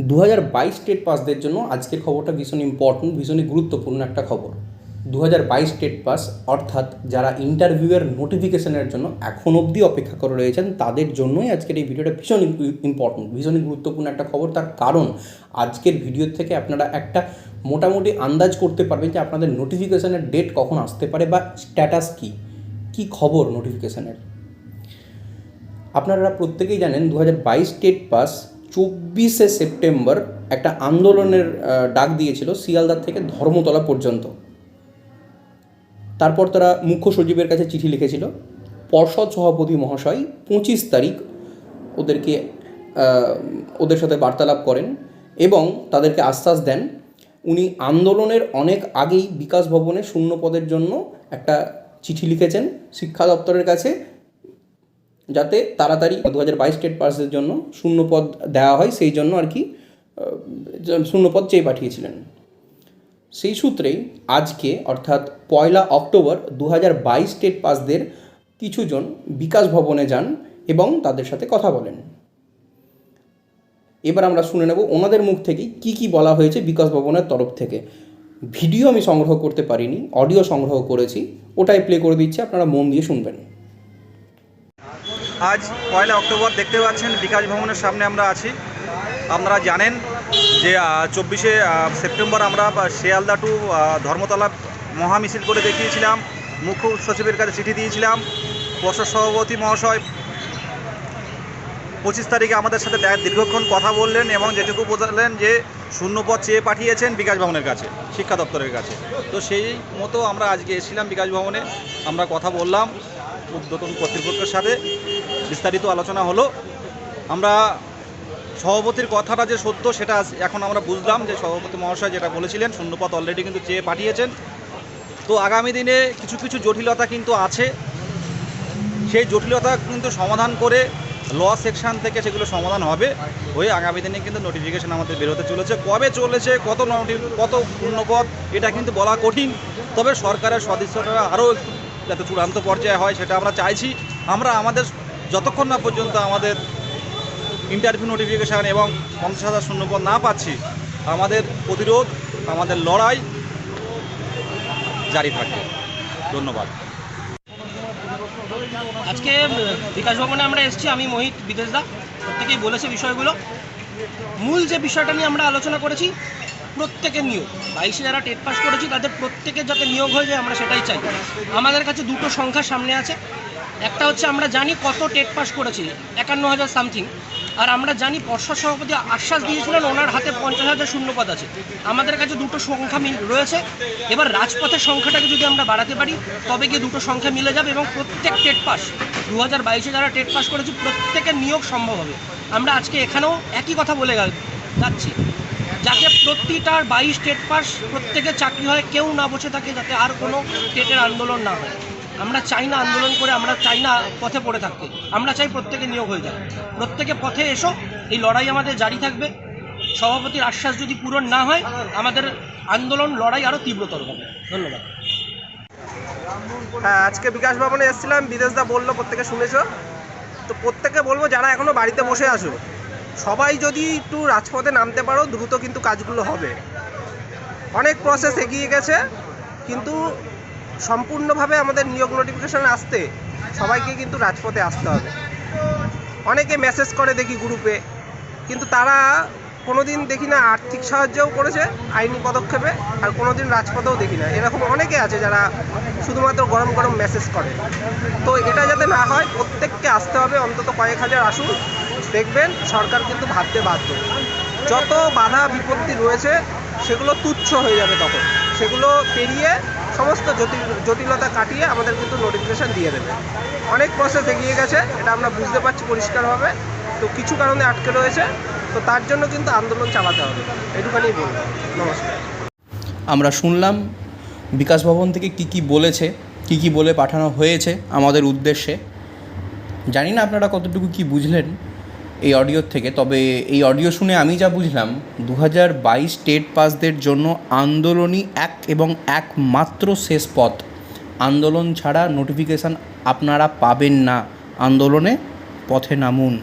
দু হাজার বাইশ স্টেট পাসদের জন্য আজকের খবরটা ভীষণ ইম্পর্ট্যান্ট ভীষণই গুরুত্বপূর্ণ একটা খবর। দু হাজার বাইশ স্টেট পাস অর্থাৎ যারা ইন্টারভিউয়ের নোটিফিকেশনের জন্য এখন অবধি অপেক্ষা করে রয়েছেন, তাদের জন্যই আজকের এই ভিডিওটা ভীষণ ইম্পর্ট্যান্ট ভীষণই গুরুত্বপূর্ণ একটা খবর। তার কারণ, আজকের ভিডিও থেকে আপনারা একটা মোটামুটি আন্দাজ করতে পারবেন যে আপনাদের নোটিফিকেশানের ডেট কখন আসতে পারে বা স্ট্যাটাস কী। কী খবর নোটিফিকেশানের আপনারা প্রত্যেকেই জানেন দু হাজার বাইশ স্টেট পাস চব্বিশে সেপ্টেম্বর একটা আন্দোলনের ডাক দিয়েছিল শিয়ালদার থেকে ধর্মতলা পর্যন্ত। তারপর তারা মুখ্য সচিবের কাছে চিঠি লিখেছিল, পর্ষদ সভাপতি মহাশয় পঁচিশ তারিখ ওদেরকে ওদের সাথে বার্তালাপ করেন এবং তাদেরকে আশ্বাস দেন উনি আন্দোলনের অনেক আগেই বিকাশ ভবনে শূন্য পদের জন্য একটা চিঠি লিখেছেন শিক্ষা দপ্তরের কাছে যাতে তাড়াতাড়ি দু হাজার বাইশ স্টেট পাসের জন্য শূন্য পদ দেওয়া হয়, সেই জন্য আর কি শূন্য পদ চেয়ে পাঠিয়েছিলেন। সেই সূত্রেই আজকে, অর্থাৎ পয়লা অক্টোবর দু হাজার বাইশ স্টেট পাসদের কিছুজন বিকাশ ভবনে যান এবং তাদের সাথে কথা বলেন। এবার আমরা শুনে নেব ওনাদের মুখ থেকে কি কি বলা হয়েছে বিকাশ ভবনের তরফ থেকে। ভিডিও আমি সংগ্রহ করতে পারিনি, অডিও সংগ্রহ করেছি, ওটাই প্লে করে দিচ্ছি, আপনারা মন দিয়ে শুনবেন। আজ পয়লা অক্টোবর দেখতে পাচ্ছেন, বিকাশ ভবনের সামনে আমরা আছি। আপনারা জানেন যে চব্বিশে সেপ্টেম্বর আমরা শিয়ালদা টু ধর্মতলা মহামিছিল করে দেখিয়েছিলাম। মুখ্য সচিবের কাছে চিঠি দিয়েছিলাম। পর্ষদ সভাপতি মহাশয় পঁচিশ তারিখে আমাদের সাথে দীর্ঘক্ষণ কথা বললেন এবং যেটুকু বোঝালেন যে, শূন্যপদ চেয়ে পাঠিয়েছেন বিকাশ ভবনের কাছে, শিক্ষা দপ্তরের কাছে। তো সেই মতো আমরা আজকে এসেছিলাম বিকাশ ভবনে। আমরা কথা বললাম। উদ্যতন কর্তৃপক্ষের সাথে বিস্তারিত আলোচনা হলো। আমরা সভাপতির কথাটা যে সত্য সেটা এখন আমরা বুঝলাম যে সভাপতি মহাশয় যেটা বলেছিলেন শূন্যপদ অলরেডি কিন্তু চেয়ে পাঠিয়েছেন। তো আগামী দিনে কিছু কিছু জটিলতা কিন্তু আছে। সেই জটিলতা কিন্তু সমাধান করে ল সেকশন থেকে সেগুলো সমাধান হবে হয়ে আগামী দিনে কিন্তু নোটিফিকেশন আমাদের বেরোতে চলেছে। কবে চলেছে, কত নোটি কত পূর্ণপদ এটা কিন্তু বলা কঠিন। তবে সরকারের সদস্যরা আরও যাতে চূড়ান্ত পর্যায়ে হয়, সেটা আমরা চাইছি। আমরা আমাদের যতক্ষণ না পর্যন্ত আমাদের ইন্টারভিউ নোটিফিকেশান এবং পঞ্চাশ হাজার শূন্যপদ না পাচ্ছি, আমাদের প্রতিরোধ, আমাদের লড়াই জারি থাকবে। ধন্যবাদ। আজকে বিকাশ ভবনে আমরা এসেছি, আমি মোহিত বিদেশদা। প্রত্যেকেই বলেছে বিষয়গুলো। মূল যে বিষয়টা নিয়ে আমরা আলোচনা করেছি প্রত্যেকের নিয়োগ। বাইশে যারা টেট পাস করেছি, তাদের প্রত্যেকের যাতে নিয়োগ হয়ে যায়, আমরা সেটাই চাই। আমাদের কাছে দুটো সংখ্যা সামনে আছে। একটা হচ্ছে আমরা জানি কত টেট পাস করেছি, একান্ন হাজার সামথিং। আর আমরা জানি পর্ষদ সভাপতি আশ্বাস দিয়েছিলেন, ওনার হাতে পঞ্চাশ হাজার শূন্যপদ আছে। আমাদের কাছে দুটো সংখ্যা মিল রয়েছে। এবার রাজপথের সংখ্যাটাকে যদি আমরা বাড়াতে পারি, তবে গিয়ে দুটো সংখ্যা মিলে যাবে এবং প্রত্যেক টেট পাস দু হাজার বাইশে যারা টেট পাস করেছে, প্রত্যেকের নিয়োগ সম্ভব হবে। আমরা আজকে এখানেও একই কথা বলে যাচ্ছি। যাতে প্রতিটার বাইশ টেট পাস প্রত্যেকের চাকরি হয়, কেউ না বসে থাকে যাতে আর কোনো টেটের আন্দোলন না হয়। আমরা চাই না আন্দোলন করে, আমরা চাই না পথে পড়ে থাকতে। আমরা চাই প্রত্যেকে নিয়োগ হয়ে যায় প্রত্যেকে পথে এসো, এই লড়াই আমাদের জারি থাকবে। সভাপতির আশ্বাস যদি পূরণ না হয়, আমাদের আন্দোলন, লড়াই আরও তীব্রতর হবে। ধন্যবাদ। হ্যাঁ আজকে বিকাশ ভবনে এসেছিলাম বিদেশদা বলল প্রত্যেকে শুনেছো। তো প্রত্যেকে বলব, যারা এখনও বাড়িতে বসে আছো সবাই যদি একটু রাজপথে নামতে পারো, দ্রুত কিন্তু কাজগুলো হবে। অনেক প্রসেস এগিয়ে গেছে, কিন্তু সম্পূর্ণভাবে আমাদের নিয়োগ নোটিফিকেশান আসতে সবাইকে কিন্তু রাজপথে আসতে হবে। অনেকে মেসেজ করে দেখি গ্রুপে কিন্তু তারা কোনোদিন দেখি না, আর্থিক সাহায্যও করেছে আইনি পদক্ষেপে, আর কোনোদিন রাজপথেও দেখি না। এরকম অনেকে আছে যারা শুধুমাত্র গরম গরম মেসেজ করে। তো এটা যাতে না হয়, প্রত্যেককে আসতে হবে, অন্তত কয়েক হাজার আসুন। দেখবেন সরকার কিন্তু ভাবতে বাধ্য। যত বাধা, বিপত্তি রয়েছে, সেগুলো তুচ্ছ হয়ে যাবে তখন। সেগুলো পেরিয়ে সমস্ত জটিল, জটিলতা কাটিয়ে আমাদের কিন্তু নোটিফিকেশান দিয়ে দেবে। অনেক প্রসেস এগিয়ে গেছে, এটা আমরা বুঝতে পারছি পরিষ্কারভাবে। তো কিছু কারণে আটকে রয়েছে, তো তার জন্য কিন্তু আন্দোলন চালাতে হবে। এটুখানেই বলব। নমস্কার। আমরা শুনলাম বিকাশ ভবন থেকে কি কি বলেছে, কি কি বলে পাঠানো হয়েছে আমাদের উদ্দেশ্যে। জানি না আপনারা কতটুকু কি বুঝলেন। এই অডিওর থেকে, তবে এই অডিও শুনে আমি যা বুঝলাম দু হাজার বাইশ স্টেট পাসদের জন্য আন্দোলনই এক এবং একমাত্র শেষ পথ। আন্দোলন ছাড়া নোটিফিকেশান আপনারা পাবেন না। আন্দোলনে পথে নামুন।